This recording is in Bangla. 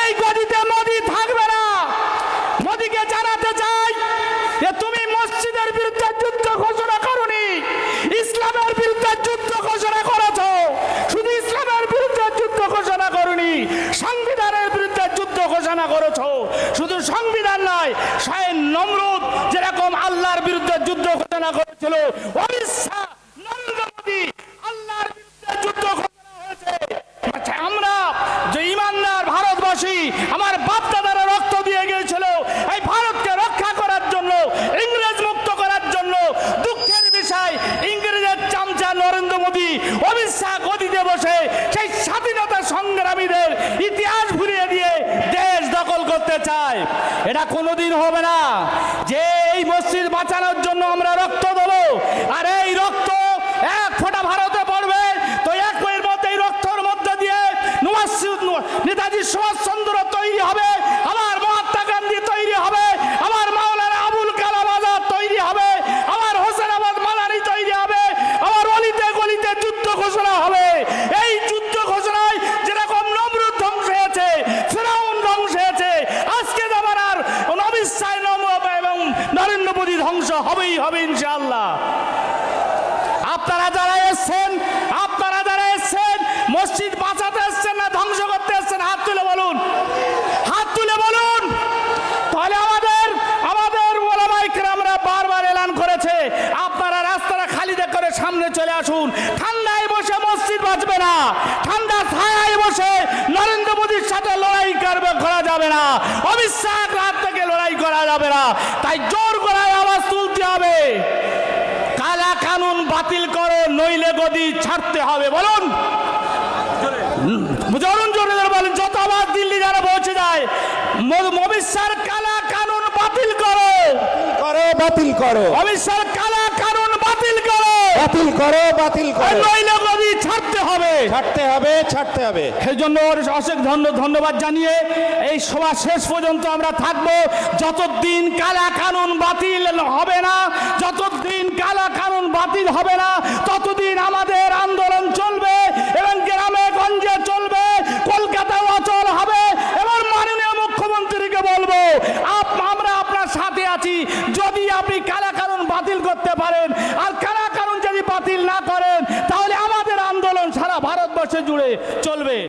এই গদিতে মোদি থাকবে না। মোদিকে জানাতে চাই যে তুমি মসজিদের বিরুদ্ধে যুদ্ধ ঘোষণা করনি। ইসলামের বিরুদ্ধে যুদ্ধ ঘোষণা করেছ। শুধু ইসলামের বিরুদ্ধে যুদ্ধ ঘোষণা করনি, সংবিধানের বিরুদ্ধে যুদ্ধ ঘোষণা করেছ। শুধু সংবিধান নয়, স্বয়ং নমরুদ যেরকম আল্লাহর বিরুদ্ধে যুদ্ধ ঘোষণা করেছিল অমিত শাহ নরেন্দ্র মোদী আল্লাহর বিরুদ্ধে যুদ্ধ ঘোষণা হয়েছে আচ্ছা, আমরা যে ইমানদার ভারতবাসী আমার বাপ দাদারা রক্ত দিয়ে গিয়েছিল এই ভারতকে রক্ষা করার জন্য ইংরেজ মুক্ত করার জন্য দুঃখের বিষয় ইংরেজের চামচা নরেন্দ্র মোদী শাহ গদিতে বসে সেই স্বাধীনতা সংগ্রামীদের ইতিহাস ভুলিয়ে দিয়ে দেশ দখল করতে চায়। এটা কোনোদিন হবে না। যে এই মসজিদ বাঁচানোর হবেই হবে ইনশাআল্লাহ। আপনারা যারা এসছেন, আপনারা যারা এসছেন, মসজিদ বাঁচাতে এসছেন না, ধ্বংস করতে এসছেন, হাত তুলে বলুন। হাত তুলে বলুন। তাহলে আমাদের আমাদের ওলামাই আমরা বারবার এলান করেছে। আপনারা রাস্তাটা খালি দেখ করে সামনে চলে আসুন। ঠান্ডায় বসে মসজিদ বাঁচবে না। ঠান্ডা ছায়ায় বসে নরেন্দ্র মোদীর সাথে লড়াই করবে, করা যাবে না। অবিশ্বাস রাত থেকে লড়াই করা যাবে না। তাই জোর কালা কানুন বাতিল করো নইলে গদি ছাড়তে হবে বলুন জরুন জোরে জোরে বলেন যত আবার দিল্লি যারা পৌঁছে যায় ম- কালা কানুন বাতিল করো করো বাতিল করো অমিত শাহর কালা বাতিল করো বাতিল করো। নইলে গদি ছাড়তে হবে। ছাড়তে হবে ছাড়তে হবে। সেই জন্য ওর অশেষ ধন্য ধন্যবাদ জানিয়ে এই সভা শেষ পর্যন্ত আমরা থাকব। যতদিন কালা কানুন বাতিল হবে না যতদিন কালা কানুন বাতিল হবে না ততদিন আমাদের আন্দোলন চলে